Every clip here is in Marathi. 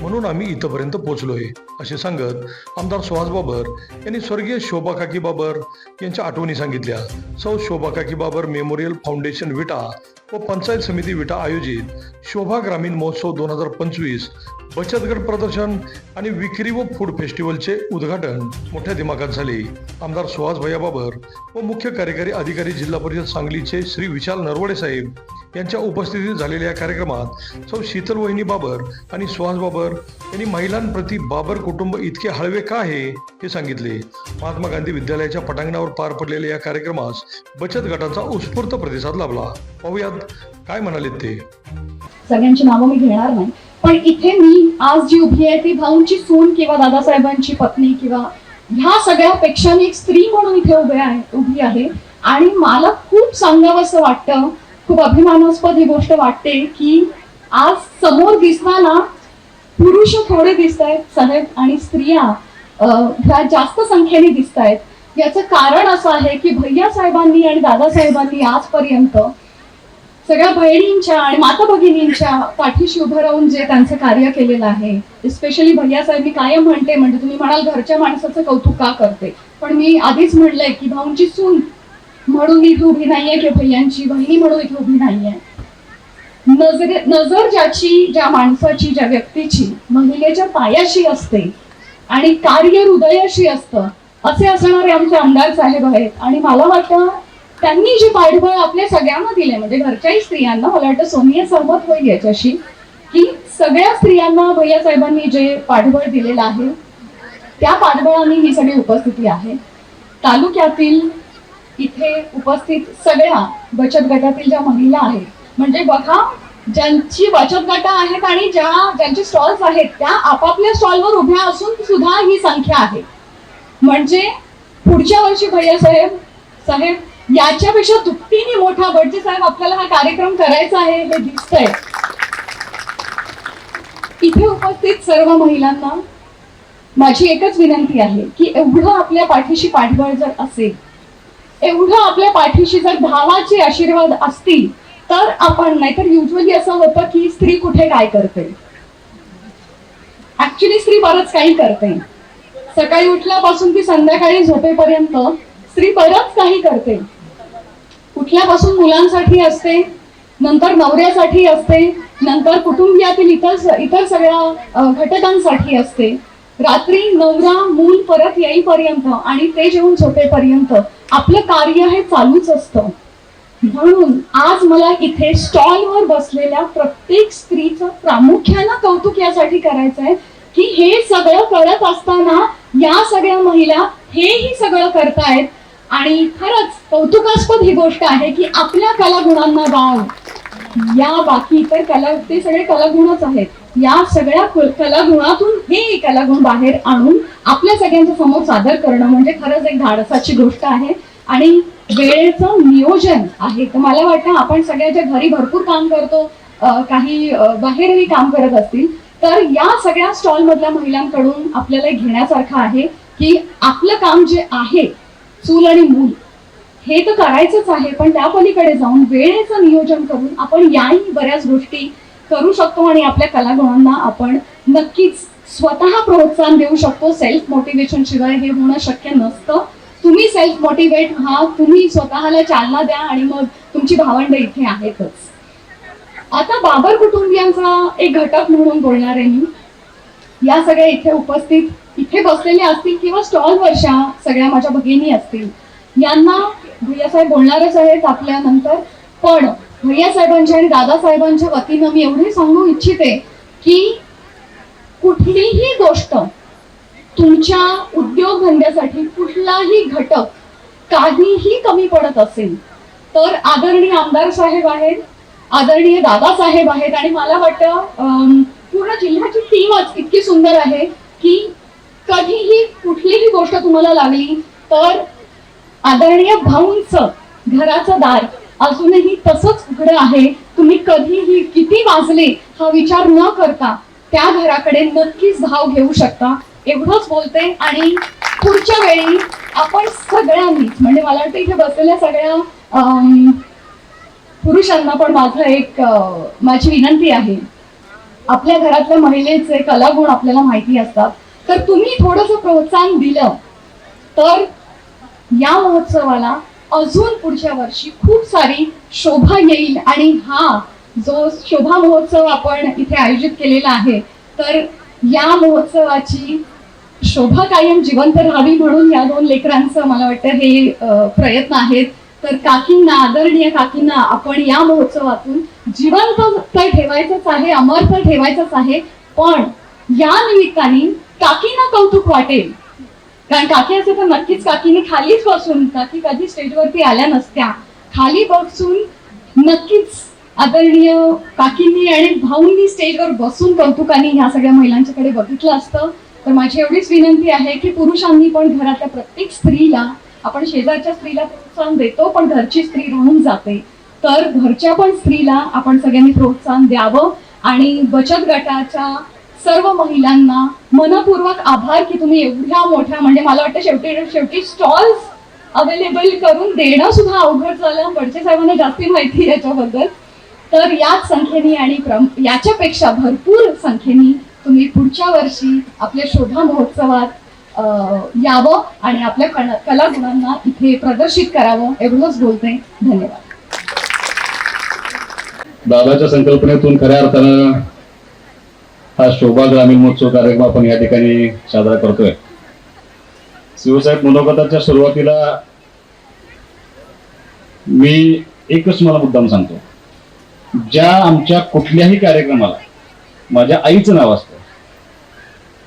म्हणून आम्ही इथंपर्यंत पोहोचलोय असे सांगत आमदार सुहास बाबर यांनी स्वर्गीय शोभा काकी बाबर यांच्या आठवणी सांगितल्या. सौ शोभा काकी बाबर मेमोरियल फाउंडेशन विटा व पंचायत समिती विटा आयोजित शोभा ग्रामीण महोत्सव दोन हजार पंचवीस बचत गट प्रदर्शन आणि विक्री व फूड फेस्टिवलचे उद्घाटन मोठ्या दिमागात झाले. आमदार सुहास भैया बाबर व मुख्य कार्यकारी अधिकारी जिल्हा परिषद सांगलीचे श्री विशाल नरवडे साहेब यांच्या उपस्थितीत झालेल्या या कार्यक्रमात सौ शीतल वहिनी बाबर आणि सुहास बाबर यांनी महिलांप्रती बाबर कुटुंब इतके हळवे का आहे हे सांगितले. महात्मा गांधी विद्यालयाच्या पटांगणावर पार पडलेल्या या कार्यक्रमास बचत गटाचा उत्स्फूर्त प्रतिसाद लाभला. पाहुयात काय म्हणाले ते. सगळ्यांची नावं मी घेणार नाही पण इथे मी आज जी उभी आहे ती भाऊंची सून किंवा दादासाहेबांची पत्नी किंवा ह्या सगळ्यापेक्षा मी एक स्त्री म्हणून इथे उभे आहे उभी आहे. आणि मला खूप सांगावंसं वाटतं खूप अभिमानास्पद ही गोष्ट वाटते की आज समोर दिसताना पुरुष थोडे दिसत आहेत साहेब आणि स्त्रिया ह्या जास्त संख्येने दिसत आहेत याचं कारण असं आहे की भैया साहेबांनी आणि दादासाहेबांनी आजपर्यंत सगळ्या बहिणींच्या आणि माता भगिनींच्या पाठीशी उभं राहून जे त्यांचं कार्य केलेलं आहे स्पेशली भैया साहेब मी कायम म्हणते म्हणजे तुम्ही म्हणाल घरच्या माणसाचं कौतुक का करते? पण मी आधीच म्हणलंय की भाऊंची सून म्हणून इथे उभी नाहीये किंवा भैयांची बहिणी म्हणून इथे उभी नाहीये. नजरे नजर ज्याची ज्या माणसाची ज्या व्यक्तीची महिलेच्या पायाशी असते आणि कार्य हृदयाशी असतं असे असणारे आमचे आमदार साहेब आहेत. आणि मला वाटतं त्यांनी जे पाठबळ आपल्या सगळ्यांना दिले म्हणजे घरच्याही स्त्रियांना मला वाटतं सोनिया सहमत होईल याच्याशी की सगळ्या स्त्रियांना भैया साहेबांनी जे पाठबळ दिलेलं आहे त्या पाठबळाने ही सगळी उपस्थिती आहे. तालुक्यातील इथे उपस्थित सगळ्या बचत गटातील ज्या महिला आहेत म्हणजे बघा ज्यांची बचत गटा आहेत आणि ज्या ज्यांचे स्टॉल्स आहेत त्या आपापल्या स्टॉलवर उभ्या असून सुद्धा ही संख्या आहे. म्हणजे पुढच्या वर्षी भैया साहेब साहेब याच्यापेक्षा दुपटीने मोठा भटजी साहेब आपल्याला हा कार्यक्रम करायचा आहे हे दिसतंय. इथे उपस्थित सर्व महिलांना माझी एकच विनंती आहे की एवढं आपल्या पाठीशी पाठबळ जर असेल एवढं आपल्या पाठीशी जर भावाचे आशीर्वाद असतील तर आपण नाहीतर युजली असं होतं की स्त्री कुठे काय करते? ऍक्च्युली स्त्री बरंच काही करते. सकाळी उठल्यापासून ती संध्याकाळी झोपेपर्यंत स्त्री बरंच काही करते. उठल्यापासून मुलांसाठी असते नंतर नवऱ्यासाठी असते नंतर कुटुंबियातील इतर इतर सगळ्या घटकांसाठी असते. रात्री नवरा मूल परत येईपर्यंत आणि ते जेवून झोपेपर्यंत आपलं कार्य हे चालूच असतं. म्हणून आज मला इथे स्टॉलवर बसलेल्या प्रत्येक स्त्रीचं प्रामुख्यानं कौतुक यासाठी करायचं आहे की हे सगळं करत असताना या सगळ्या महिला हेही सगळं करतायत. आणि खरंच कौतुकास्पद ही गोष्ट आहे की आपल्या कलागुणांना वाव. या बाकी इतर कला ते सगळे कलागुणच आहेत. या सगळ्या कलागुणातून हे कलागुण बाहेर आणून आपल्या सगळ्यांच्या समोर सादर करणं म्हणजे खरंच एक धाडसाची गोष्ट आहे. आणि वेळेचं नियोजन आहे. तर मला वाटतं आपण सगळ्याच्या घरी भरपूर काम करतो काही बाहेरही काम करत असतील तर या सगळ्या स्टॉल मधल्या महिलांकडून आपल्याला घेण्यासारखं आहे की आपलं काम जे आहे चूल आणि मूल हे तर करायचंच आहे पण त्या पलीकडे जाऊन वेळेचं नियोजन करून आपण याही बऱ्याच गोष्टी करू शकतो आणि आपल्या कलागुणांना आपण नक्कीच स्वतः प्रोत्साहन देऊ शकतो. सेल्फ मोटिवेशन शिवाय हे होणं शक्य नसतं. तुम्ही सेल्फ मोटिवेट हा तुम्ही स्वतःला चालना द्या आणि मग तुमची भावंड इथे आहेतच. आता बाबर कुटुंबियांचा एक घटक म्हणून बोलणार आहे मी या सगळ्या इथे उपस्थित इथे बसलेले असतील किंवा स्टॉल वर्षा सगळ्या माझ्या भगिनी असतील यांना भैयासाहेब बोलणारच आहेत आपल्या नंतर पण भैयासाहेबांच्या आणि दादासाहेबांच्या वतीनं मी एवढे सांगू इच्छिते की कुठलीही गोष्ट तुमच्या उद्योगधंद्यासाठी कुठलाही घटक काहीही कमी पडत असेल तर आदरणीय आमदार साहेब आहेत आदरणीय दादा साहेब आहेत आणि मला वाटतं पूर्ण जिल्ह्याची टीमच इतकी सुंदर आहे की कधीही कुठलीही गोष्ट तुम्हाला लागली तर आदरणीय भाऊंचं घराचं दार अजूनही तसंच उघडं आहे. तुम्ही कधीही किती वाजले हा विचार न करता त्या घराकडे नक्कीच धाव घेऊ शकता. एवढंच बोलते आणि पुढच्या वेळी आपण सगळ्यांनीच म्हणजे मला वाटतं इथे बसलेल्या सगळ्या पुरुषांना पण माझं एक माझी विनंती आहे. आपल्या घरातल्या महिलेचे कलागुण आपल्याला माहिती असतात. तर तुम्ही थोडंसं प्रोत्साहन दिलं तर या महोत्सवाला अजून पुढच्या वर्षी खूप सारी शोभा येईल. आणि हा जो शोभा महोत्सव आपण इथे आयोजित केलेला आहे तर या महोत्सवाची शोभा कायम जिवंत राहावी म्हणून या दोन लेकरांचं मला वाटतं हे प्रयत्न आहेत. तर काकींना आदरणीय काकींना आपण या महोत्सवातून जिवंत तर ठेवायचंच आहे अमर तर ठेवायचंच आहे पण या निमित्ताने काकींना कौतुक वाटेल. कारण काकी असे तर नक्कीच काकीने खालीच बसून काकी कधी स्टेजवरती आल्या नसत्या खाली बसून नक्कीच आदरणीय काकींनी आणि भाऊंनी स्टेजवर बसून कौतुकाने ह्या सगळ्या महिलांच्याकडे बघितलं असतं. तर माझी एवढीच विनंती आहे की पुरुषांनी पण घरातल्या प्रत्येक स्त्रीला आपण शेजारच्या स्त्रीला प्रोत्साहन देतो पण घरची स्त्री राहून जाते. तर घरच्या पण स्त्रीला आपण सगळ्यांनी प्रोत्साहन द्यावं आणि बचत गटाच्या सर्व महिलांना मनपूर्वक आभार की तुम्ही एवढ्या मोठ्या म्हणजे मला वाटतं शेवटी शेवटी स्टॉल्स अवेलेबल करून देणं सुद्धा अवघड झालं. बडचे साहेबांना जास्ती माहिती याच्याबद्दल. तर याच संख्येने आणि प्रम- याच्यापेक्षा भरपूर संख्येने तुम्ही पुढच्या वर्षी आपल्या शोधा महोत्सवात अं, यावं आणि आपल्या कला कलागुणांना इथे प्रदर्शित करावं एवढंच बोलते. धन्यवाद. दादाच्या संकल्पनेतून खऱ्या अर्थानं हा शोभा ग्रामीण महोत्सव कार्यक्रम आपण या ठिकाणी साजरा करतोय. शिवसाहेब मनोगताच्या सुरुवातीला मी एकच मला मुद्दाम सांगतो. ज्या आमच्या कुठल्याही कार्यक्रमाला माझ्या आईचं नाव असतं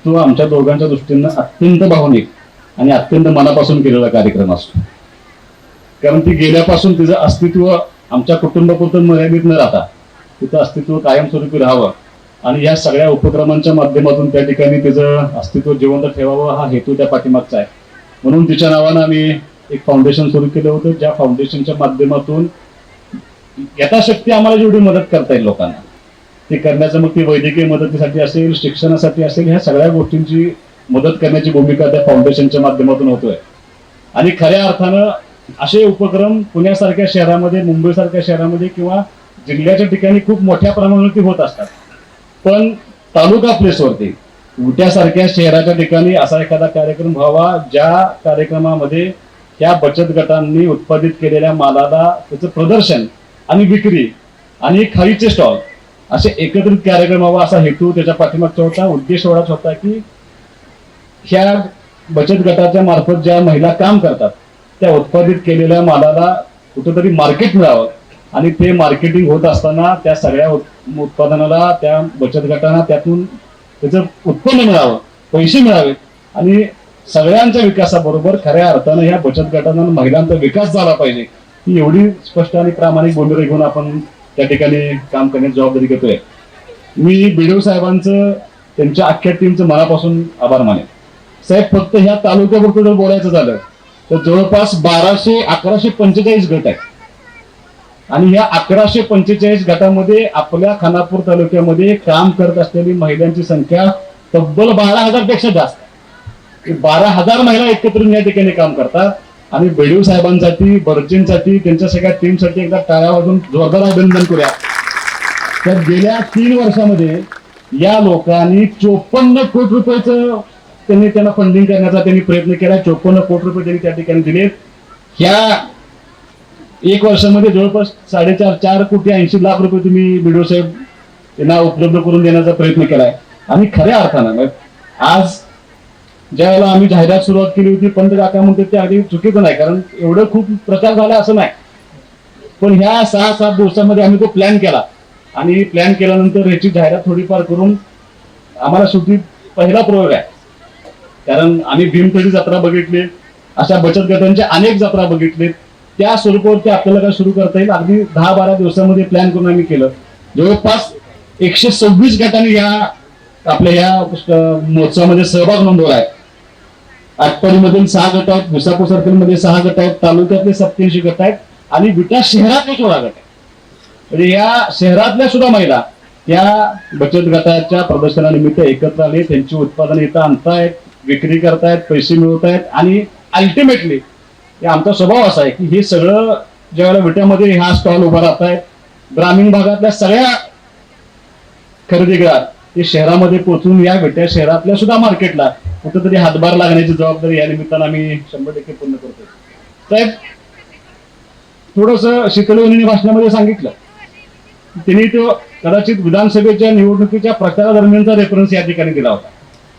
तो आमच्या दोघांच्या दृष्टीनं अत्यंत भावनिक आणि अत्यंत मनापासून केलेला कार्यक्रम असतो. कारण ती गेल्यापासून तिचं अस्तित्व आमच्या कुटुंबापुरतं मर्यादित न राहता तिचं अस्तित्व कायमस्वरूपी राहावं आणि या सगळ्या उपक्रमांच्या माध्यमातून त्या ठिकाणी तिचं अस्तित्व जिवंत ठेवावं हा हेतू त्या पाठीमागचा आहे. म्हणून तिच्या नावानं आम्ही एक फाउंडेशन सुरू केलं होतं ज्या फाउंडेशनच्या माध्यमातून यथाशक्ती आम्हाला जेवढी मदत करता येईल लोकांना. ते करण्याचं मग ती वैद्यकीय मदतीसाठी असेल शिक्षणासाठी असेल ह्या सगळ्या गोष्टींची मदत करण्याची भूमिका त्या फाउंडेशनच्या माध्यमातून होतोय. आणि खऱ्या अर्थानं असे उपक्रम पुण्यासारख्या शहरामध्ये मुंबईसारख्या शहरामध्ये किंवा जिल्ह्याच्या ठिकाणी खूप मोठ्या प्रमाणावरती होत असतात. पण तालुका प्लेसवरती उट्यासारख्या शहराच्या ठिकाणी असा एखादा कार्यक्रम व्हावा ज्या कार्यक्रमामध्ये त्या बचत गटांनी उत्पादित केलेल्या मालाला त्याचं प्रदर्शन आणि विक्री आणि खाईचे स्टॉल असे एकत्रित कार्यक्रम हवा असा हेतू त्याच्या पाठीमागचा होता. उद्देश एवढाच होता की ह्या बचत गटाच्या मार्फत ज्या महिला काम करतात त्या उत्पादित केलेल्या मालाला कुठंतरी मार्केट मिळावं आणि ते मार्केटिंग होत असताना त्या सगळ्या उत्पादनाला त्या बचत गटांना त्यातून त्याचं उत्पन्न मिळावं पैसे मिळावे आणि सगळ्यांच्या विकासाबरोबर खऱ्या अर्थानं ह्या बचत गटांना महिलांचा विकास झाला पाहिजे. ही एवढी स्पष्ट आणि प्रामाणिक भूमिका घेऊन आपण त्या ठिकाणी काम करण्याची जबाबदारी घेतोय. मी बिडव साहेबांचं त्यांच्या अख्ख्या टीमचं मनापासून आभार माने साहेब फक्त ह्या तालुक्यापुरतं जर बोलायचं झालं तर जवळपास बाराशे अकराशे पंचेचाळीस गट आहेत. आणि ह्या अकराशे पंचेचाळीस गटामध्ये आपल्या खानापूर तालुक्यामध्ये काम करत असलेली महिलांची संख्या तब्बल बारा हजारपेक्षा जास्त. बारा हजार महिला एकत्रित या ठिकाणी काम करतात. आणि बेडीव साहेबांसाठी बर्जींसाठी त्यांच्या सगळ्या टीमसाठी एकदा टाळ्या वाजून जोरदार अभिनंदन करूया. तर गेल्या तीन वर्षामध्ये या लोकांनी चोपन्न कोटी रुपयाचं त्यांनी त्यांना फंडिंग करण्याचा त्यांनी प्रयत्न केला. चोपन्न कोटी रुपये त्यांनी त्या ठिकाणी दिले ह्या एक वर्षामध्ये जवळपास साडेचार चार कोटी ऐंशी लाख रुपये तुम्ही बीडीओ साहेब यांना उपलब्ध करून देण्याचा प्रयत्न केलाय. आणि खऱ्या अर्थानं आज ज्या वेळेला आम्ही जाहिरात सुरुवात केली होती पंत काका म्हणते ते अगदी चुकीचं नाही कारण एवढं खूप प्रचार झाला असं नाही. पण ह्या सहा सात दिवसामध्ये आम्ही तो प्लॅन केला. आणि प्लॅन केल्यानंतर ह्याची जाहिरात थोडीफार करून आम्हाला शेवटी पहिला प्रयोग आहे. कारण आम्ही भीमथडी जत्रा बघितली अशा बचत गटांच्या अनेक जत्रा बघितले. त्या स्वरूपावरती आपल्याला काय सुरू करता येईल? अगदी दहा बारा दिवसामध्ये प्लॅन करून आम्ही केलं. जवळपास एकशे सव्वीस गटांनी या आपल्या या महोत्सवामध्ये सहभाग नोंदवला आहे. आटपाडीमधील सहा गट आहेत विसापूर सर्कलमध्ये सहा गट आहेत तालुक्यातले सत्याऐंशी गट आहेत आणि विटा शहरातले सोळा गट आहेत. म्हणजे या शहरातल्या सुद्धा महिला या बचत गटाच्या प्रदर्शनानिमित्त एकत्र आले त्यांची उत्पादन इथं आणतायत विक्री करतायत पैसे मिळवतायत आणि अल्टिमेटली आमचा स्वभाव असा आहे की हे सगळं ज्यावेळेला विट्यामध्ये हा स्टॉल उभा राहत ग्रामीण भागातल्या सगळ्या खरेदीगार हे शहरामध्ये पोहोचून या विट्या शहरातल्या सुद्धा मार्केटला कुठेतरी हातभार लागण्याची जबाबदारी या निमित्तानं आम्ही शंभर टक्के पूर्ण करतो साहेब थोडस शिकलवणी भाषणामध्ये सांगितलं. त्यांनी तो कदाचित विधानसभेच्या निवडणुकीच्या प्रचारादरम्यानचा रेफरन्स या ठिकाणी दिला होता.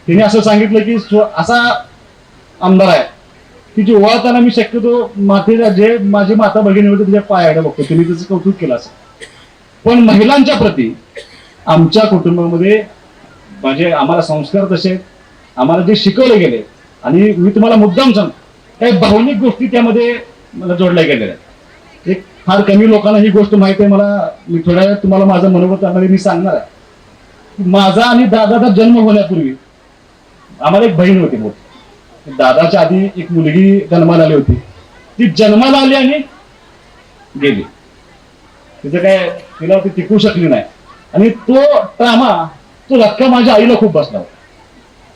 त्यांनी असं सांगितलं की असा आमदार आहे की जे ओळखताना मी शक्यतो मातेला जे माझी माता भगिनी होते तिच्या पायाकडे बघतो. तिने त्याचं कौतुक केलं असं. पण महिलांच्या प्रती आमच्या कुटुंबामध्ये म्हणजे आम्हाला संस्कार तसे आम्हाला जे शिकवले गेले आणि मी तुम्हाला मुद्दाम सांगतो काही भावनिक गोष्टी त्यामध्ये मला जोडल्या गेलेल्या आहेत. एक फार कमी लोकांना ही गोष्ट माहिती आहे मला मी थोड्या वेळात तुम्हाला माझं मनोगतामध्ये मी सांगणार आहे. माझा आणि दादाचा जन्म होण्यापूर्वी आम्हाला एक बहीण होती मोठी. दादाच्या आधी एक मुलगी जन्माला आली होती. ती जन्माला आली आणि गेली. तिचं काय तिला ती टिकू शकली नाही. आणि तो ट्रामा तो धक्का माझ्या आईला खूप बसला होता.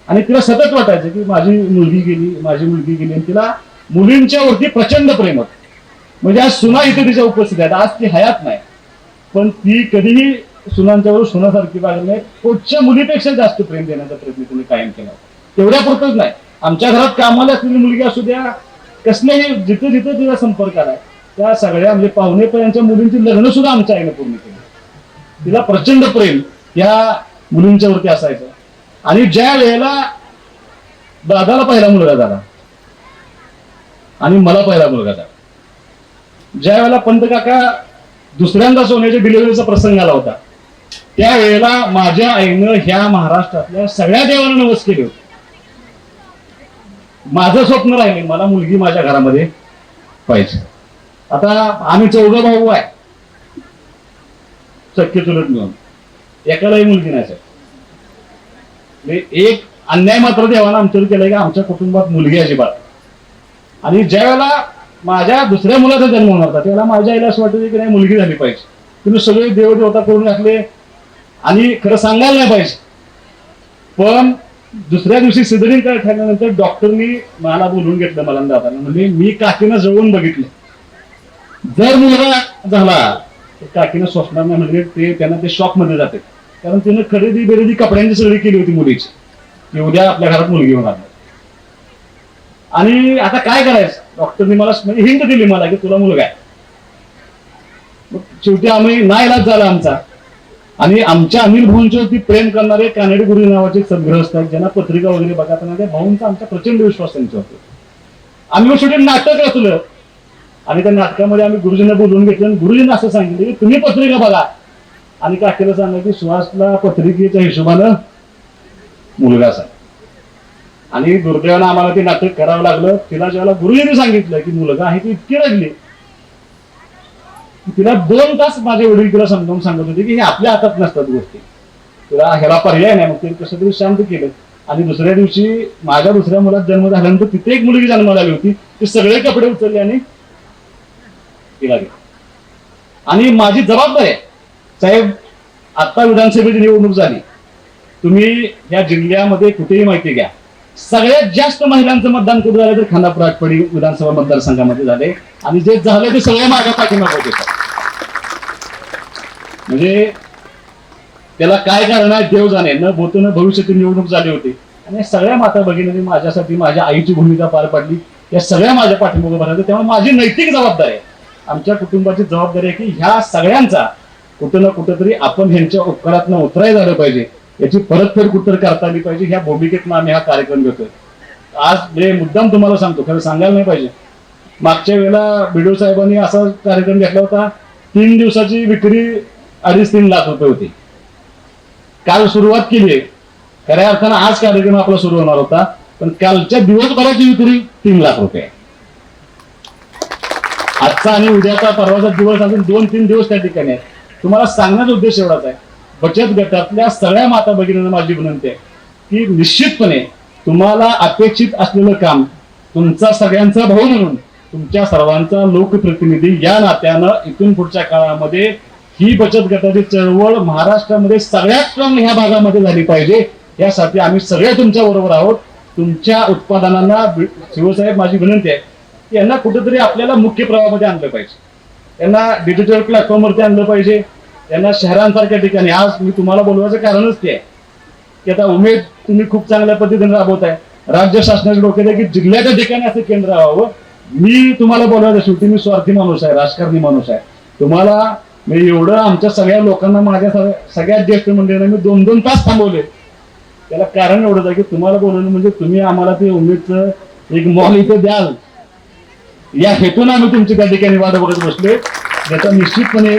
आणि तिला सतत वाटायचं की माझी मुलगी गेली माझी मुलगी गेली आणि तिला मुलींच्या वरती प्रचंड प्रेम होतं. म्हणजे आज सुना इथे तिच्या उपस्थित आहेत. आज ती हयात नाही. पण ती कधीही सुनांच्यावर सुनासारखी वागली नाही. कोणच्या मुलीपेक्षा जास्त प्रेम देण्याचा प्रयत्न तिने कायम केला तेवढ्या पुरतच नाही. आमच्या घरात कामाला असलेली मुलगी असू द्या कसलेही जिथे जिथे तिचा संपर्क आलाय त्या सगळ्या म्हणजे पाहुणेपर्यंतच्या मुलींची लग्न सुद्धा आमच्या आईने पूर्ण केली. तिला प्रचंड प्रेम या मुलींच्या वरती असायचं. आणि ज्या वेळेला दादाला पहिला मुलगा झाला आणि मला पहिला मुलगा झाला ज्या वेळेला पंत काका दुसऱ्यांदा सोन्याच्या डिलिव्हरीचा प्रसंग आला होता त्यावेळेला माझ्या आईनं ह्या महाराष्ट्रातल्या सगळ्या देवांना नवस केले होते. माझं स्वप्न राहिले मला मुलगी माझ्या घरामध्ये पाहिजे. आता आम्ही चौघ भाऊ आहे. चक्के चुलत मिळून. एकालाही मुलगी नाही सर एक अन्याय मात्र देवानं आमच्यावर केलाय की आमच्या कुटुंबात मुलगी अजिबात. आणि ज्या वेळेला माझ्या दुसऱ्या मुलाचा जन्म होणार होता त्याला माझ्या आईला असं वाटतं की नाही मुलगी झाली पाहिजे. तुम्ही सगळे देवदेवता करून घातले आणि खरं सांगायला नाही पाहिजे. पण दुसऱ्या दिवशी सिजरिंग काय ठरल्यानंतर डॉक्टरनी मला बोलून घेतलं मला दादाला म्हणजे मी काकीनं जवळून बघितलं. जर मुलगा झाला तर काकीनं स्वप्नार नाही म्हणजे ते त्यांना ते शॉकमध्ये जाते. कारण तिनं खरेदी बेरेदी कपड्यांची सगळी केली होती मुलीची. की उद्या आपल्या घरात मुलगी होणार आणि आता काय करायचं? डॉक्टरनी मला म्हणजे हिंट दिली मला की तुला मुलगा आहे. शेवटी आम्ही ना इलाज झाला आमचा. आणि आमच्या अनिल भाऊंच्या वरती प्रेम करणारे कानडी गुरु नावाचे सद्ग्रस्त आहेत ज्यांना पत्रिका वगैरे बघा त्या भाऊंचा आमचा प्रचंड विश्वास त्यांच्यावरती आम्ही मग शेवटी नाटक रचलं. आणि त्या नाटकामध्ये आम्ही गुरुजींना बोलवून घेतलं आणि गुरुजींना असं सांगितलं की तुम्ही पत्रिका बघा. आणि काकीला सांगा की सुहासला पत्रिकेच्या हिशोबानं मुलगा असा आणि दुर्दैवानं आम्हाला ते नाटक करावं लागलं. तिला ज्याला गुरुजींनी सांगितलं की मुलगा आहे ती इतकी रडली. तिला दोन तास माझे वडील तिला समजावून सांगत होते की हे आपल्या हातात नसतात गोष्टी. तिला ह्याला पर्याय नाही. मग तिने कसं तरी शांत केलं. आणि दुसऱ्या दिवशी माझ्या दुसऱ्या मुलात जन्म झाल्यानंतर तिथे एक मुलगी जन्माला आली होती. ती सगळे कपडे उचलले आणि तिला गेले आणि माझी जबाबदारी आहे. साहेब आता विधानसभेची निवडणूक झाली. तुम्ही या जिल्ह्यामध्ये कुठेही माहिती घ्या. सगळ्यात जास्त महिलांचं मतदान कुठं झालं तर खानापूर आटपाडी विधानसभा मतदारसंघामध्ये झाले. आणि जे झालं ते सगळे माझ्या पाठीमागे होतं. म्हणजे त्याला काय कारण आहे देव जाणे. न बोतून न भविष्याची निवडणूक झाली होती. आणि या सगळ्या माता भगिनी माझ्यासाठी माझ्या आईची भूमिका पार पाडली या सगळ्या माझ्या पाठीमागं भरायचं त्यामुळे माझी नैतिक जबाबदारी आहे. आमच्या कुटुंबाची जबाबदारी आहे की ह्या सगळ्यांचा कुठं ना कुठंतरी आपण ह्यांच्या उपकारात उतराय झालं पाहिजे. याची परतफेड कुठं करता आली पाहिजे. ह्या भूमिकेतनं आम्ही हा कार्यक्रम घेतोय. आज म्हणजे मुद्दाम तुम्हाला सांगतो खरं सांगायला नाही पाहिजे. मागच्या वेळेला बीडीओ साहेबांनी असा कार्यक्रम घेतला होता तीन दिवसाची विक्री अडीच तीन लाख रुपये होती. काल सुरुवात केली आहे. खऱ्या अर्थानं आज कार्यक्रम आपला सुरू होणार होता पण कालच्या दिवसभराची विक्री तीन लाख रुपये आजचा आणि उद्याचा परवाचा दिवस अजून दोन तीन दिवस त्या ठिकाणी आहे. तुम्हाला सांगण्याचा उद्देश एवढाच आहे. बचत गटातल्या सगळ्या माता भगिनींना माझी विनंती आहे की निश्चितपणे तुम्हाला अपेक्षित असलेलं काम तुमचा सगळ्यांचा भाऊ म्हणून तुमच्या सर्वांचा लोकप्रतिनिधी या नात्यानं इथून पुढच्या काळामध्ये ही बचत गटाची चळवळ महाराष्ट्रामध्ये सगळ्यात स्ट्रॉंग ह्या भागामध्ये झाली पाहिजे. यासाठी आम्ही सगळे तुमच्या बरोबर आहोत. तुमच्या उत्पादनांना शिवसाहेब माझी विनंती आहे की यांना कुठेतरी आपल्याला मुख्य प्रवाहामध्ये आणलं पाहिजे. यांना डिजिटल प्लॅटफॉर्मवरती आणलं पाहिजे. यांना शहरांसारख्या ठिकाणी. आज मी तुम्हाला बोलवायचं कारणच ते आहे. की आता उमेद तुम्ही खूप चांगल्या पद्धतीने राबवताय. राज्य शासनाच्या डोक्यात आहे की जिल्ह्याच्या ठिकाणी असं केंद्र राहावं. मी तुम्हाला बोलवायचं शेवटी मी स्वार्थी माणूस आहे राजकारणी माणूस आहे. तुम्हाला मी एवढं आमच्या सगळ्या लोकांना माझ्या सगळ्या- सगळ्यात ज्येष्ठ मंडळींना मी दोन दोन तास थांबवले. त्याला कारण एवढंच आहे की तुम्हाला बोलवलं म्हणजे तुम्ही आम्हाला ते उमेदचं एक मॉल इथे द्याल. या हेतून आम्ही तुमची त्या ठिकाणी वाद बघत बसले ज्याचा निश्चितपणे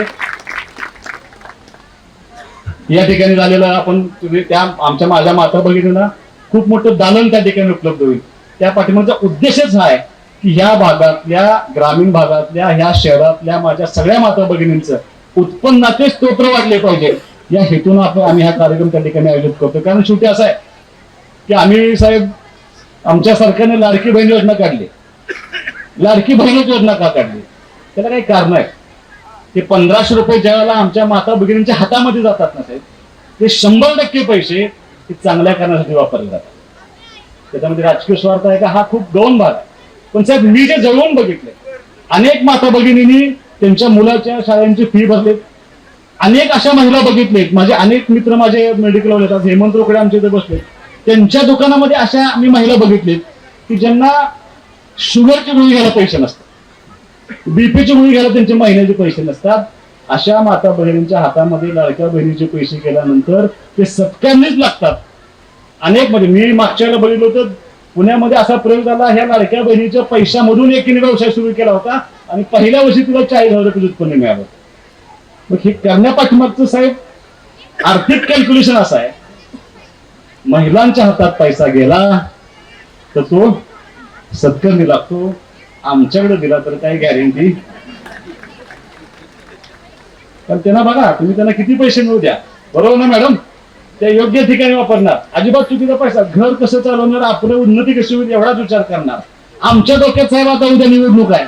या ठिकाणी झालेलं आपण तुम्ही त्या आमच्या माझ्या माता भगिनींना खूप मोठं दालन त्या ठिकाणी उपलब्ध होईल. त्या पाठिंबाचा उद्देशच हा आहे की ह्या भागातल्या ग्रामीण भागातल्या ह्या शहरातल्या माझ्या सगळ्या माता भगिनींचं उत्पन्नाचे स्तोत्र वाढले पाहिजे. या हेतून आपण आम्ही हा कार्यक्रम त्या ठिकाणी आयोजित करतो कारण शेवटी असं आहे की आम्ही साहेब आमच्या सरकारने लाडकी बहीण योजना काढली. लाडकी बहीण योजना का काढली? त्याला काही कारण आहे. ते पंधराशे रुपये ज्यावेळेला आमच्या माता भगिनींच्या हातामध्ये जातात ना साहेब ते शंभर टक्के पैसे ते चांगल्या कारणासाठी वापरले जातात. त्याच्यामध्ये राजकीय स्वार्थ आहे का? हा खूप गौण भाग आहे. पण साहेब मी जे जळवून बघितले अनेक माता भगिनींनी त्यांच्या मुलाच्या शाळांची फी भरले. अनेक अशा महिला बघितलेत. माझे अनेक मित्र माझे मेडिकलवर येतात. हेमंत रोकडे आमच्या इथे बसले त्यांच्या दुकानामध्ये अशा मी महिला बघितलेत की ज्यांना शुगरची गोळी घ्यायला पैसे नसतात. बीपीची गोळी घ्यायला त्यांचे महिन्याचे पैसे नसतात. अशा माता बहिणींच्या हातामध्ये लाडक्या बहिणीचे पैसे केल्यानंतर ते सत्कारनेच लागतात. अनेक म्हणजे मी मागच्याला बघितलं होतं पुण्यामध्ये असा प्रयोग झाला ह्या लाडक्या बहिणीच्या पैशामधून एक व्यवसाय सुरू केला होता आणि पहिल्या वर्षी तिला चाळीस हजार रुपये उत्पन्न मिळालं. मग हे करण्यापाठीमागचं साहेब आर्थिक कॅल्क्युलेशन असं आहे. महिलांच्या हातात पैसा गेला तर तो सत्कर्मी लागतो आमच्याकडे दिला तर काय गॅरंटी पण त्यांना बघा तुम्ही त्यांना किती पैसे मिळू द्या. बरोबर ना मॅडम त्या योग्य ठिकाणी वापरणार. अजिबात चुकीचा पैसा. घर कसं चालवणार आपलं उन्नती कशी होईल एवढाच विचार करणार. आमच्या डोक्यात साहेब आता उद्या निवडणूक आहे.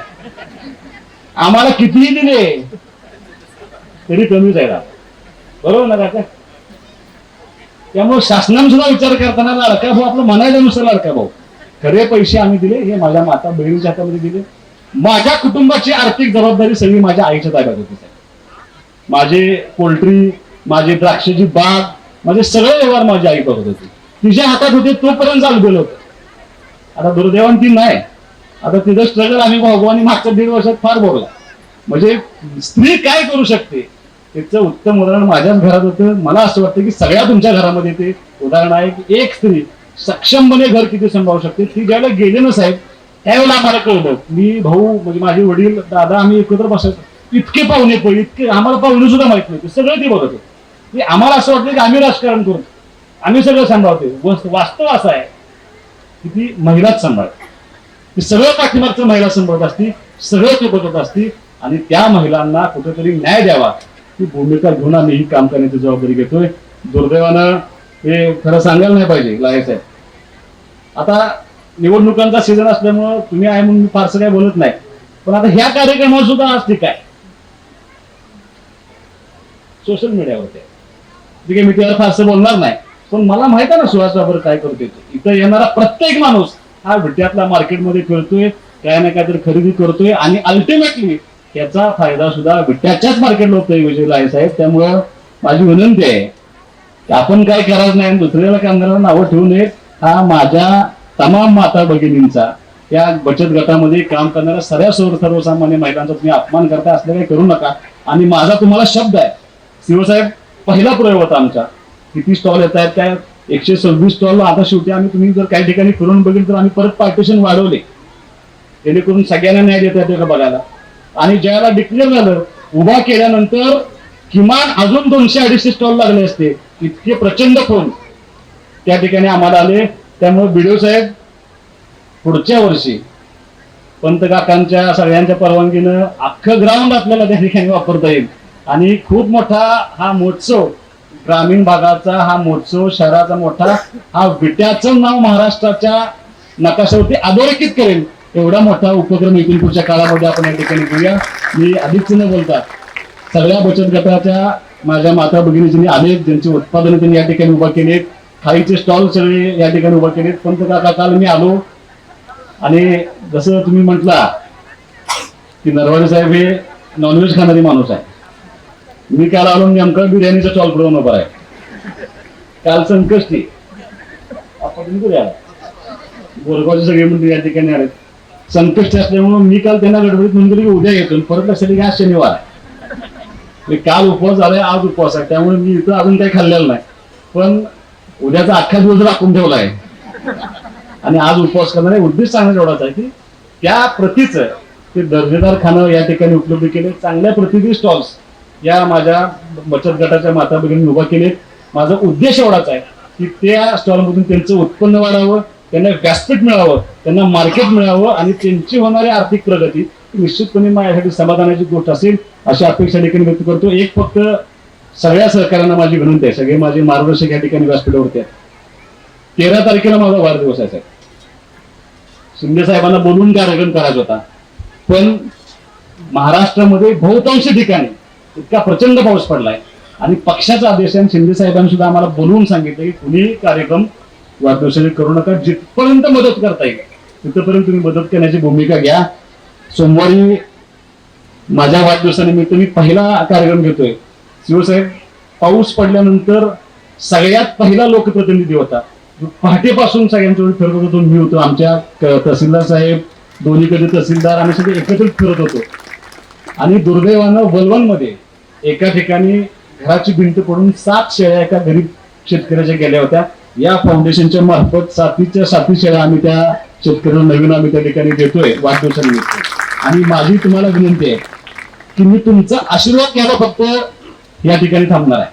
आम्हाला कितीही दिले तरी कमी जायला. बरोबर ना काका? त्यामुळे शासनाने सुद्धा विचार करताना लाडका भाऊ आपलं म्हणायचं नुसतं लाडका भाऊ. खरे पैसे आम्ही दिले हे माझ्या माता बहिणीच्या हातामध्ये दिले. माझ्या कुटुंबाची आर्थिक जबाबदारी सगळी माझ्या आईच्या ताब्यात होती साहेब. माझे पोल्ट्री माझी द्राक्षाची बाग माझे सगळे व्यवहार माझी आई बघत होती. तिच्या हातात होते तोपर्यंत चालू गेलो होतं. आता दुर्दैवान ती नाही. आता तिथं स्ट्रगल आम्ही भगवानी मागच्या दीड वर्षात फार भोगला. म्हणजे स्त्री काय करू शकते? त्याचं उत्तम उदाहरण माझ्याच घरात होतं. मला असं वाटतं की सगळ्या तुमच्या घरामध्ये ते उदाहरण आहे की एक स्त्री सक्षमपणे घर किती सांभाळू शकते ती ज्याला गेले ना साहेब त्यावेळेला आम्हाला कळलं. मी भाऊ म्हणजे माझे वडील दादा आम्ही एकत्र बसायचो. इतके पाहुणे पण इतके आम्हाला पाहुणे सुद्धा माहीत नव्हते. सगळे ते बघत होते. म्हणजे आम्हाला असं वाटलं की आम्ही राजकारण करू. आम्ही सगळं सांभाळतो वास्तव असं आहे की ती महिलाच सांभाळते. ती सगळं पाठीमागचं महिला सांभाळत असती सगळं ते बघत असती आणि त्या महिलांना कुठेतरी न्याय द्यावा. ही भूमिका घेऊन आम्ही ही काम करण्याची जबाबदारी घेतोय. दुर्दैवानं हे खरं सांगायला नाही पाहिजे लाहे साहेब. आता निवडणुकांचा सीझन असल्यामुळं तुम्ही आहे म्हणून मी फारसं काही बोलत नाही. पण आता ह्या कार्यक्रमावर सुद्धा आज ठीक आहे. सोशल मीडियावरती ठीक आहे मी त्यावर फारसं बोलणार नाही. पण मला माहीत आहे ना सुहास बाबर काय करतोय इथं येणारा प्रत्येक माणूस हा विट्यातला मार्केटमध्ये फिरतोय काय ना काहीतरी खरेदी करतोय आणि अल्टिमेटली याचा फायदा सुद्धा विट्याच्याच मार्केटला होतोय विजयला आहे साहेब. त्यामुळं माझी विनंती आहे आपण काय करायचं नाही दुसऱ्याला कामगारांना नावं ठेवू नये. हा माझ्या तमाम माता भगिनींचा या बचत गटामध्ये काम करणाऱ्या सर्व सर्व सर्वसामान्य महिलांचा तुम्ही अपमान करता असलं काही करू नका. आणि माझा तुम्हाला शब्द आहे. शिवसाहेब पहिला प्रयोग होता आमचा. किती स्टॉल येत आहेत काय? एकशे सव्वीस स्टॉल आता शेवटी आम्ही तुम्ही जर काही ठिकाणी फिरून बघितलं तर आम्ही परत पार्टिशन वाढवले. जेणेकरून सगळ्यांना न्याय देता येतो का बघायला? आणि ज्याला डिक्लेअर झालं उभा केल्यानंतर किमान अजून दोनशे अडीचशे स्टॉल लागले असते. इतके प्रचंड फोन त्या ठिकाणी आम्हाला आले. त्यामुळे बिडिओ साहेब पुढच्या वर्षी पंत काकांच्या सगळ्यांच्या परवानगीनं अख्खं ग्राउंड आपल्याला त्या ठिकाणी वापरता येईल. आणि खूप मोठा हा महोत्सव ग्रामीण भागाचा हा महोत्सव शहराचा मोठा हा विट्याचं नाव महाराष्ट्राच्या नकाशावरती अधोरेखित करेल. एवढा मोठा उपक्रम येतील पुढच्या काळामध्ये आपण या ठिकाणी घेऊया. मी अधिकच न बोलता सगळ्या बचत गटाच्या माझ्या माता भगिनीजींनी अनेक ज्यांची उत्पादनं त्यांनी या ठिकाणी उभा केलेत. खाईचे स्टॉल सगळे या ठिकाणी उभा केलेत. पंत काका काल मी आलो. आणि जसं तुम्ही म्हटला की नरवाडे साहेब हे नॉनव्हेज खाणारी माणूस आहे मी काल आलो नेमका बिर्याणीचा स्टॉल पुढे उभा आहे. काल संकष्टी. आपण बोरगावचे सगळे मंडळी या ठिकाणी आले संकष्टी असल्यामुळे मी काल त्यांना गडबडीत म्हणून की उद्या येतो. परत लक्षात आलं आज शनिवार आहे. काल उपवास झालाय आज उपवास आहे. त्यामुळे मी इथं अजून काही खाल्लेलं नाही. पण उद्याचा अख्खा दिवस राखून ठेवला आहे आणि आज उपवास करणार आहे उद्देश सांगण्याचा एवढाच आहे की त्या प्रतीचं ते दर्जेदार खाणं या ठिकाणी उपलब्ध केले. चांगल्या प्रतीचे स्टॉल्स या माझ्या बचत गटाच्या माता भगिनी उभा केले माझा उद्देश एवढाच आहे की त्या स्टॉलमधून त्यांचं उत्पन्न वाढावं त्यांना व्यासपीठ मिळावं त्यांना मार्केट मिळावं आणि त्यांची होणारी आर्थिक प्रगती निश्चितपणे माझ्यासाठी समाधानाची गोष्ट असेल अशी अपेक्षा देखील व्यक्त करतो. एक फक्त सगळ्या सहकाऱ्यांना माझी विनंती आहे. सगळे माझे मार्गदर्शक या ठिकाणी व्यासपीठावरती आहेत. तेरा तारखेला माझा वाढदिवस आहे साहेब. शिंदे साहेबांना बोलून कार्यक्रम करायचा होता. पण महाराष्ट्रामध्ये बहुतांश ठिकाणी इतका प्रचंड पाऊस पडलाय. आणि पक्षाचा आदेश आहे शिंदे साहेबांनी सुद्धा आम्हाला बोलवून सांगितलं की कुणी कार्यक्रम वाढदिवसाने करू नका. जिथपर्यंत मदत करता येईल तिथपर्यंत तुम्ही मदत करण्याची भूमिका घ्या. सोमवारी माझ्या वाढदिवसानिमित्त मी पहिला कार्यक्रम घेतोय. शिवसाहेब पाऊस पडल्यानंतर सगळ्यात पहिला लोकप्रतिनिधी होता. पहाटेपासून सगळ्यांच्यावर फिरत होतो मी होतो आमच्या तहसीलदार साहेब दोन्हीकडे तहसीलदार आम्ही सगळे एकत्रित फिरत होतो. आणि दुर्दैवानं वलवणमध्ये एका ठिकाणी घराची भिंत पडून सात शेळ्या एका गरीब शेतकऱ्याच्या गेल्या होत्या. या फाउंडेशनच्या मार्फत सातीच्या साती शेळ्या आम्ही त्या शेतकऱ्यांना नवीन आम्ही त्या ठिकाणी देतोय वाढदिवसानिमित्त. आणि माझी तुम्हाला विनंती आहे की मी तुमचा आशीर्वाद घ्यायला फक्त या ठिकाणी थांबणार आहे.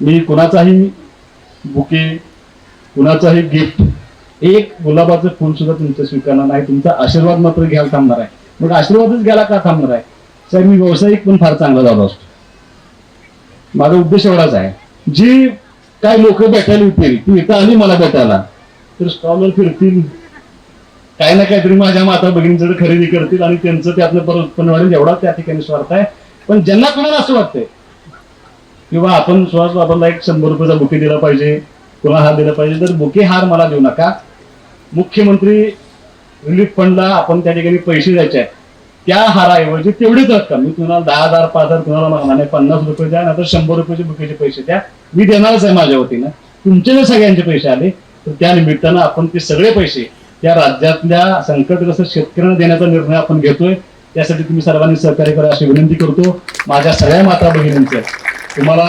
मी कुणाचाही बुके कुणाचाही गिफ्ट एक गुलाबाचं फुल सुद्धा तुमचं स्वीकारणार नाही. तुमचा आशीर्वाद मात्र घ्यायला थांबणार आहे. मग आशीर्वादच घ्यायला का थांबणार आहे? साहेब मी व्यावसायिक पण फार चांगला झालो असतो. माझा उद्देश एवढाच आहे. जी काय लोक भेटायला येतील ती इथं आली मला भेटायला. तर स्टॉलवर फिरतील. काही ना काहीतरी माझ्या माता भगिनींकडे खरेदी करतील आणि त्यांचं त्यातलं परत उत्पन्न वाढेल एवढा त्या ठिकाणी स्वार्थ आहे. पण ज्यांना कोणाला असं वाटतंय? किंवा आपण सुहास बाबांना एक शंभर रुपयाचा बुके दिला पाहिजे कोणा हार दिला पाहिजे तर बुके हार मला देऊ नका. मुख्यमंत्री रिलीफ फंडला आपण त्या ठिकाणी पैसे द्यायचे आहेत. त्या हाराऐवजी तेवढीच रक्कम मी तुम्हाला दहा हजार पाच हजार तुम्हाला मागणार नाही पन्नास रुपये द्या नाहीतर शंभर रुपयाचे बुकेचे पैसे द्या. मी देणारच आहे माझ्या वतीनं. तुमचे जर सगळ्यांचे पैसे आले तर त्या निमित्तानं आपण ते सगळे पैसे त्या राज्यातल्या संकटग्रस्त शेतकऱ्यांना देण्याचा निर्णय आपण घेतोय. त्यासाठी तुम्ही सर्वांनी सहकार्य करा अशी विनंती करतो. माझ्या सगळ्या माता भगिनींचं तुम्हाला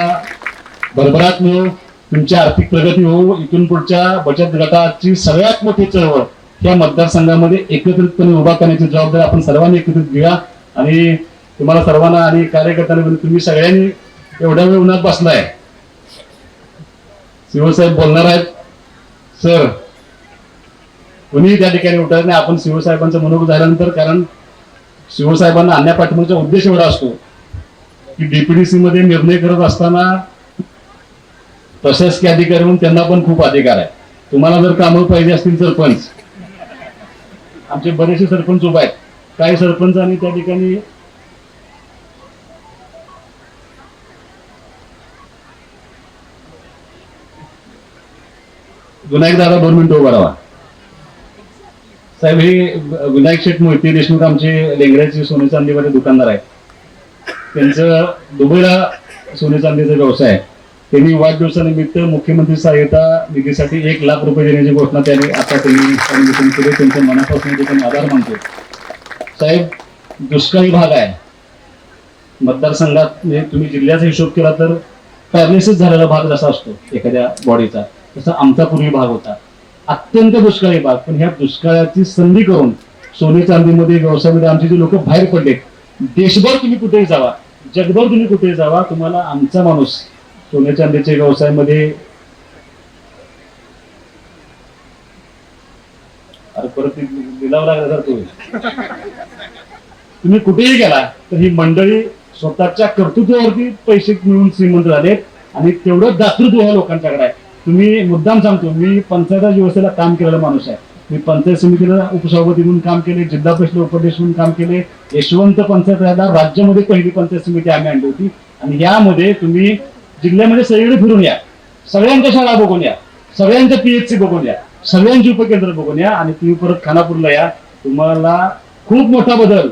भरभराट मिळो. तुमची आर्थिक प्रगती हो इथून पुढच्या बचत गटाची सगळ्यात मोठी चळवळ या मतदारसंघामध्ये एकत्रितपणे उभा करण्याची जबाबदारी आपण सर्वांनी एकत्रित घेऊया. आणि तुम्हाला सर्वांना आणि कार्यकर्त्यांना तुम्ही सगळ्यांनी एवढ्या वेळ उन्हात बसलाय. शिवसाहेब बोलणार आहेत. सर कोणीही त्या ठिकाणी उठत नाही. आपण शिवसाहेबांचं मनोगत झाल्यानंतर कारण शिवसाहेबांना आणण्या उद्देश एवढा असतो की डीपीडीसी मध्ये निर्णय करत असताना प्रशासकीय अधिकारी म्हणून त्यांना पण खूप अधिकार आहे. तुम्हाला जर कामं पाहिजे असतील सरपंच आमचे बरेचसे सरपंच उभे आहेत. काही सरपंचांनी त्या ठिकाणी विनायक दादा दोन मिनिटं उभा राहा. साहेब हे विनायक शेठ मोहिते देशमुख आमचे लेंगऱ्याचे सोने चांदीमध्ये दुकानदार आहेत. त्यांचं दुबईला सोने चांदीचा व्यवसाय आहे. त्यांनी वाढदिवसानिमित्त मुख्यमंत्री सहाय्यता निधीसाठी एक लाख रुपये देण्याची घोषणा त्यांनी आता त्यांनी केली. त्यांच्या मनापासून ते त्यांनी आधार मानतो साहेब दुष्काळी भाग आहे. मतदारसंघात म्हणजे तुम्ही जिल्ह्याचा हिशोब केला तर पॅरालिसिस झालेला भाग जसा असतो एखाद्या बॉडीचा तसा आमचा पूर्वी भाग होता. अत्यंत दुष्काळी भाग पण ह्या दुष्काळाची संधी करून सोने चांदीमध्ये व्यवसायामध्ये आमचे जे लोक बाहेर पडले देशभर तुम्ही कुठेही जावा जगभर तुम्ही कुठेही जावा तुम्हाला आमचा माणूस सोने चांदीच्या व्यवसायामध्ये अरे परत लिलाव लागला जर तुम्ही तुम्ही कुठेही गेला तर ही मंडळी स्वतःच्या कर्तृत्वावरती पैसे मिळून श्रीमंत झाले आणि तेवढं दातृत्व ह्या लोकांच्याकडे आहे. तुम्ही मुद्दाम सांगतो मी पंचायत व्यवस्थेला काम केलेला माणूस आहे. मी पंचायत समितीला उपसभापती म्हणून काम केले जिल्हा परिषद उपाध्यक्ष म्हणून काम केले यशवंत पंचायत राज्यामध्ये पहिली पंचायत समिती आम्ही आणली होती. आणि यामध्ये तुम्ही जिल्ह्यामध्ये सगळीकडे फिरून या. सगळ्यांच्या शाळा बघून या. सगळ्यांच्या पीएचसी बघून या. सगळ्यांची उपकेंद्र बघून या आणि तुम्ही परत खानापूरला या. तुम्हाला खूप मोठा बदल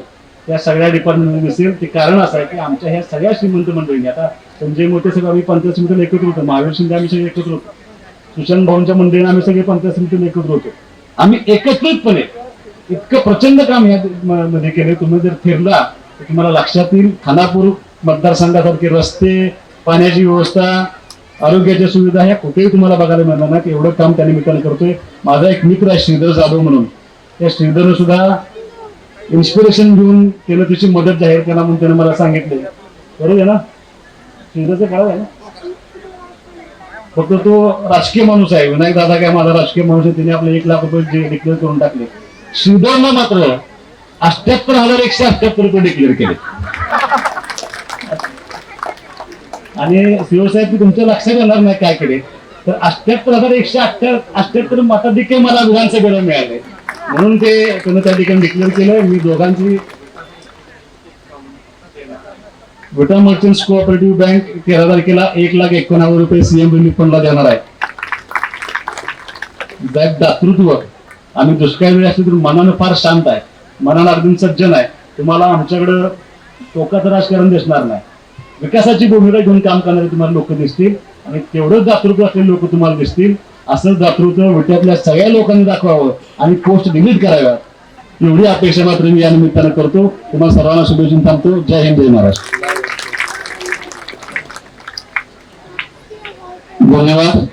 त्या सगळ्या डिपार्टमेंटमध्ये दिसेल. ते कारण असं आहे की आमच्या ह्या सगळ्या श्रीमंत मंडळींनी आता संजय मोठे सगळं आम्ही पंचायत समितीला एकत्र होतो. महावीर शिंदे आम्ही सगळे एकत्र होतो. किशन भाऊंच्या मंडळीने आम्ही सगळे पंचायत समितीला एकत्र होतो. आम्ही एकत्रितपणे इतकं प्रचंड काम ह्या मध्ये केले तुम्ही जर फिरला तर तुम्हाला लक्षात येईल खानापूर मतदारसंघासारखे रस्ते पाण्याची व्यवस्था आरोग्याच्या सुविधा ह्या कुठेही तुम्हाला बघायला मिळणार नाही एवढं काम त्या निमित्तानं करतोय. माझा एक मित्र आहे श्रीधर जाधव म्हणून. त्या श्रीधरनं सुद्धा इन्स्पिरेशन घेऊन त्यानं त्याची मदत जाहीर केला म्हणून त्यानं मला सांगितले बरोबर आहे ना? श्रीधरचं काय आहे? ना फक्त तो राजकीय माणूस आहे. विनायक दादा काय माझा राजकीय माणूस आहे त्याने आपले एक लाख रुपये जे डिक्लेअर करून टाकले. श्रीधरनं मात्र अठ्याहत्तर हजार एकशे अठ्याहत्तर रुपये डिक्लेअर केले. आणि शिवसाहेब तुमच्या लक्षात येणार नाही काय केले. तर अठ्याहत्तर हजार एकशे अठ्याहत्तर अठ्याहत्तर मताधिक्य मला विधानसभेला मिळाले. म्हणून ते त्यानं त्या ठिकाणी डिक्लेअर केलं मी दोघांची विटा मर्चंट्स कोऑपरेटिव्ह बँक तेरा तारखेला एक लाख एकोणावन्न रुपये सीएम रिलीफ फंडला देणार आहे. बँक दातृत्व आम्ही दुष्काळ वेळी असले तर मनानं फार शांत आहे. मनानं अगदी सज्जन आहे. तुम्हाला आमच्याकडं टोकात राजकारण दिसणार नाही. विकासाची भूमिका घेऊन काम करणारे तुम्हाला लोक दिसतील आणि तेवढंच दातृत्व असलेले लोक तुम्हाला दिसतील. असं दातृत्व विट्यातल्या सगळ्या लोकांनी दाखवावं आणि पोस्ट डिलीट कराव्यात. एवढी अपेक्षा मात्र मी या निमित्तानं करतो. तुम्हाला सर्वांना शुभेच्छा थांबतो. जय हिंद जय महाराष्ट्र. धन्यवाद.